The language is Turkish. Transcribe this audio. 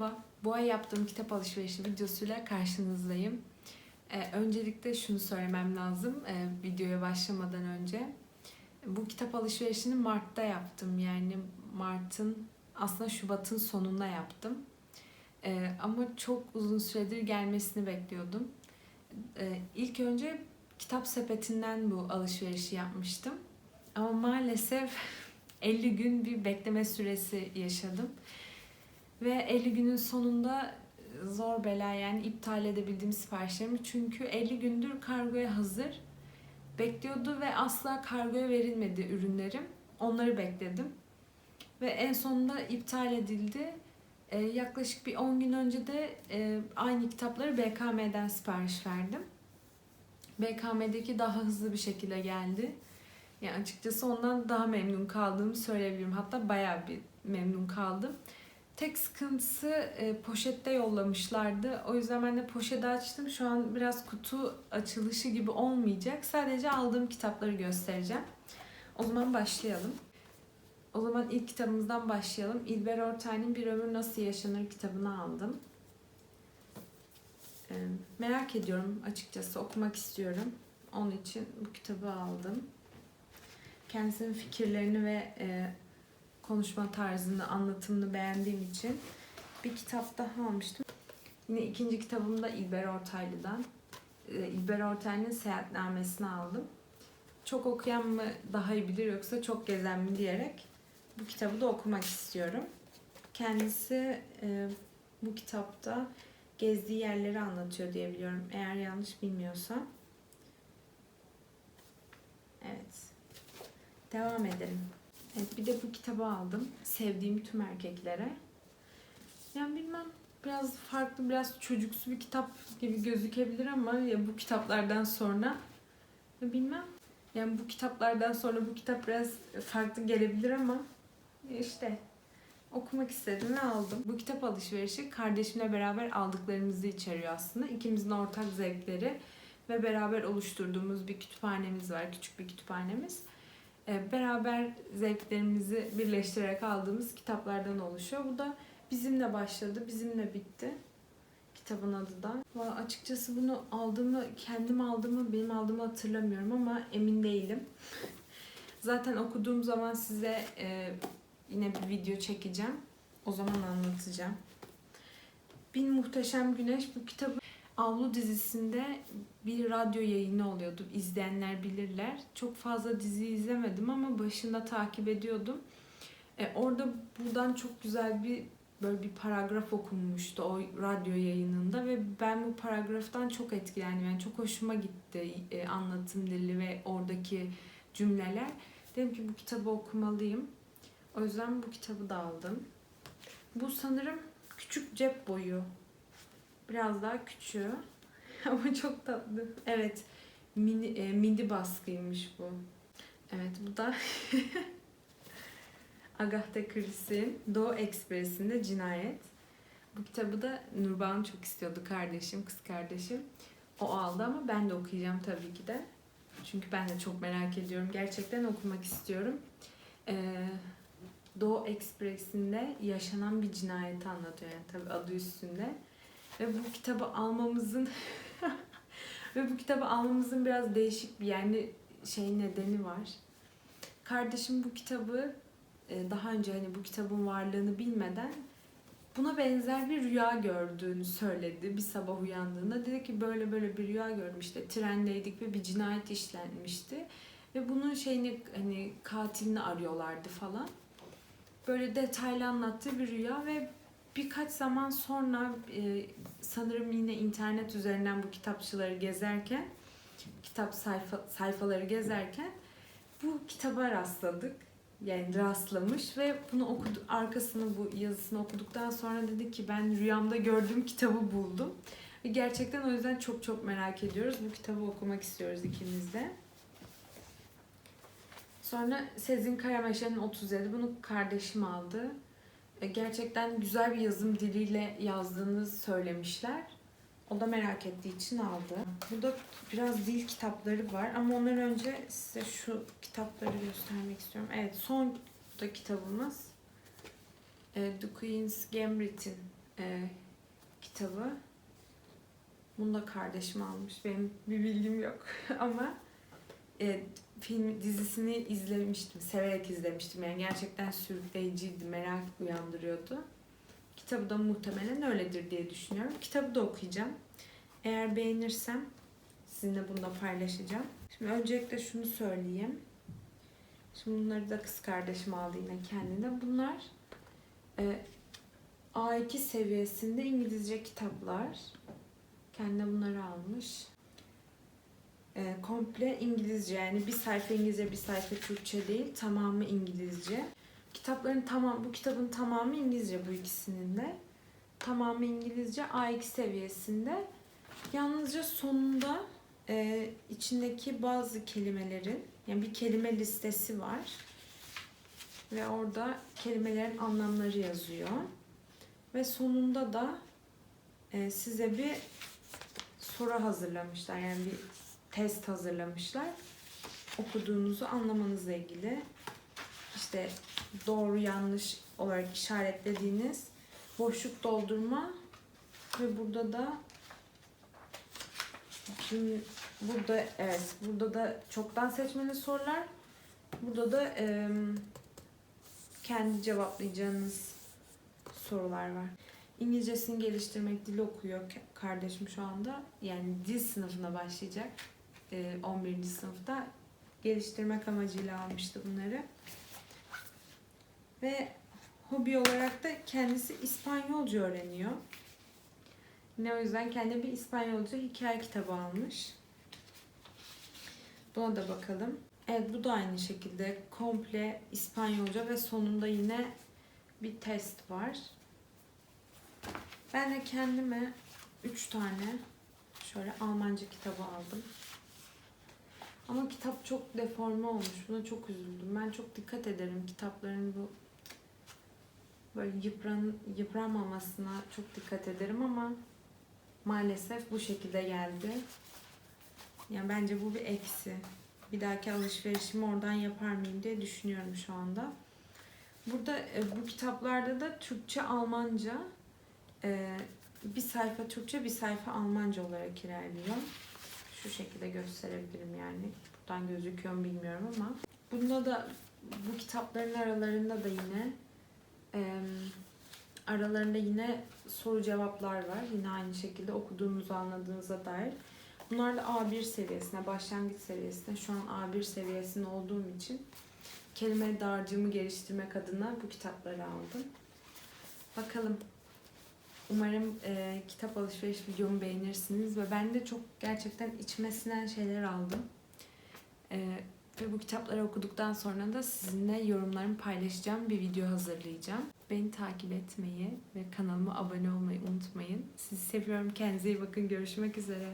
Merhaba, bu ay yaptığım kitap alışverişi videosuyla karşınızdayım. Ee, öncelikle şunu söylemem lazım e, videoya başlamadan önce. Bu kitap alışverişini Mart'ta yaptım. Yani Mart'ın aslında Şubat'ın sonunda yaptım. Ee, ama çok uzun süredir gelmesini bekliyordum. Ee, ilk önce kitap sepetinden bu alışverişi yapmıştım. Ama maalesef 50 gün bir bekleme süresi yaşadım. Ve 50 günün sonunda zor bela yani iptal edebildim siparişlerimi. Çünkü 50 gündür kargoya hazır. Bekliyordu ve asla kargoya verilmedi ürünlerim. Onları bekledim. Ve en sonunda iptal edildi. Ee, yaklaşık bir 10 gün önce de e, aynı kitapları BKM'den sipariş verdim. BKM'deki daha hızlı bir şekilde geldi. Yani açıkçası ondan daha memnun kaldığımı söyleyebilirim. Hatta bayağı bir memnun kaldım. Tek sıkıntısı e, poşette yollamışlardı. O yüzden ben de poşeti açtım. Şu an biraz kutu açılışı gibi olmayacak. Sadece aldığım kitapları göstereceğim. O zaman başlayalım. O zaman ilk kitabımızdan başlayalım. İlber Ortaylı'nın Bir Ömür Nasıl Yaşanır kitabını aldım. E, merak ediyorum açıkçası. Okumak istiyorum. Onun için bu kitabı aldım. Kendisinin fikirlerini ve e, konuşma tarzını, anlatımını beğendiğim için bir kitap daha almıştım. Yine ikinci kitabım da İlber Ortaylı'dan. Ee, İlber Ortaylı'nın seyahatnamesini aldım. Çok okuyan mı daha iyi bilir yoksa çok gezen mi diyerek bu kitabı da okumak istiyorum. Kendisi e, bu kitapta gezdiği yerleri anlatıyor diye biliyorum. Eğer yanlış bilmiyorsam. Evet. Devam edelim. Evet bir de bu kitabı aldım. Sevdiğim tüm erkeklere. Yani bilmem biraz farklı, biraz çocuksu bir kitap gibi gözükebilir ama ya bu kitaplardan sonra bilmem. Yani bu kitaplardan sonra bu kitap biraz farklı gelebilir ama işte okumak istedim ve aldım. Bu kitap alışverişi kardeşimle beraber aldıklarımızı içeriyor aslında. İkimizin ortak zevkleri ve beraber oluşturduğumuz bir kütüphanemiz var. Küçük bir kütüphanemiz. E, beraber zevklerimizi birleştirerek aldığımız kitaplardan oluşuyor. Bu da bizimle başladı, bizimle bitti. Kitabın adı da. Valla açıkçası bunu aldığımı, kendim aldığımı, benim aldığımı hatırlamıyorum ama emin değilim. Zaten okuduğum zaman size e, yine bir video çekeceğim. O zaman anlatacağım. Bin Muhteşem Güneş bu kitabı Avlu dizisinde bir radyo yayını oluyordu. İzleyenler bilirler. Çok fazla dizi izlemedim ama başında takip ediyordum. E, orada buradan çok güzel bir böyle bir paragraf okunmuştu o radyo yayınında ve ben bu paragraftan çok etkilendim. Yani çok hoşuma gitti e, anlatım dili ve oradaki cümleler. Dedim ki bu kitabı okumalıyım. O yüzden bu kitabı da aldım. Bu sanırım küçük cep boyu Biraz daha küçüğü. Ama çok tatlı. Evet. Mini, e, mini baskıymış bu. Evet bu da Agatha Christie'nin Doğu Ekspresi'nde Cinayet. Bu kitabı da Nurban çok istiyordu kardeşim, kız kardeşim. O aldı ama ben de okuyacağım tabii ki de. Çünkü ben de çok merak ediyorum. Gerçekten okumak istiyorum. Ee, Doğu Ekspresi'nde yaşanan bir cinayeti anlatıyor. Yani tabii adı üstünde. Ve bu kitabı almamızın ve bu kitabı almamızın biraz değişik bir yani şey nedeni var. Kardeşim bu kitabı e, daha önce hani bu kitabın varlığını bilmeden buna benzer bir rüya gördüğünü söyledi bir sabah uyandığında. Dedi ki böyle böyle bir rüya gördüm işte trendeydik ve bir cinayet işlenmişti. Ve bunun şeyini hani katilini arıyorlardı falan. Böyle detaylı anlattığı bir rüya ve birkaç zaman sonra e, sanırım yine internet üzerinden bu kitapçıları gezerken kitap sayfa sayfaları gezerken bu kitaba rastladık. Yani rastlamış ve bunu okudu arkasını bu yazısını okuduktan sonra dedi ki ben rüyamda gördüğüm kitabı buldum. Ve gerçekten o yüzden çok çok merak ediyoruz. Bu kitabı okumak istiyoruz ikimiz de. Sonra Sezin Karameşe'nin 37 bunu kardeşim aldı. Gerçekten güzel bir yazım diliyle yazdığını söylemişler. O da merak ettiği için aldı. Burada biraz dil kitapları var ama ondan önce size şu kitapları göstermek istiyorum. Evet son da kitabımız e, The Queen's Gambit'in e, kitabı. Bunu da kardeşim almış. Benim bir bilgim yok ama e, film dizisini izlemiştim. Severek izlemiştim. Yani gerçekten sürükleyiciydi. Merak uyandırıyordu. Kitabı da muhtemelen öyledir diye düşünüyorum. Kitabı da okuyacağım. Eğer beğenirsem sizinle bunu da paylaşacağım. Şimdi öncelikle şunu söyleyeyim. Şimdi bunları da kız kardeşim aldı yine kendine. Bunlar e, A2 seviyesinde İngilizce kitaplar. Kendine bunları almış. E, komple İngilizce yani bir sayfa İngilizce bir sayfa Türkçe değil. Tamamı İngilizce. Kitapların tamam bu kitabın tamamı İngilizce bu ikisinin de. Tamamı İngilizce A2 seviyesinde. Yalnızca sonunda e, içindeki bazı kelimelerin yani bir kelime listesi var ve orada kelimelerin anlamları yazıyor ve sonunda da e, size bir soru hazırlamışlar yani bir test hazırlamışlar okuduğunuzu anlamanızla ilgili işte doğru yanlış olarak işaretlediğiniz boşluk doldurma ve burada da Şimdi burada evet burada da çoktan seçmeli sorular. Burada da e, kendi cevaplayacağınız sorular var. İngilizcesini geliştirmek dil okuyor kardeşim şu anda. Yani dil sınıfına başlayacak. E, 11. sınıfta geliştirmek amacıyla almıştı bunları. Ve hobi olarak da kendisi İspanyolca öğreniyor. Yine o yüzden kendine bir İspanyolca hikaye kitabı almış. Buna da bakalım. Evet bu da aynı şekilde komple İspanyolca ve sonunda yine bir test var. Ben de kendime 3 tane şöyle Almanca kitabı aldım. Ama kitap çok deforme olmuş. Buna çok üzüldüm. Ben çok dikkat ederim kitapların bu böyle yıpran, yıpranmamasına çok dikkat ederim ama maalesef bu şekilde geldi. Yani bence bu bir eksi. Bir dahaki alışverişimi oradan yapar mıyım diye düşünüyorum şu anda. Burada e, bu kitaplarda da Türkçe, Almanca e, bir sayfa Türkçe, bir sayfa Almanca olarak ilerliyor. Şu şekilde gösterebilirim yani. Buradan gözüküyor mu bilmiyorum ama. Bunda da bu kitapların aralarında da yine e, aralarında yine soru cevaplar var. Yine aynı şekilde okuduğunuzu anladığınıza dair. Bunlar da A1 seviyesine, başlangıç seviyesine. Şu an A1 seviyesinde olduğum için kelime dağarcığımı geliştirmek adına bu kitapları aldım. Bakalım. Umarım e, kitap alışveriş videomu beğenirsiniz ve ben de çok gerçekten içime sinen şeyler aldım. E, ve bu kitapları okuduktan sonra da sizinle yorumlarımı paylaşacağım. Bir video hazırlayacağım. Beni takip etmeyi ve kanalıma abone olmayı unutmayın. Sizi seviyorum. Kendinize iyi bakın. Görüşmek üzere.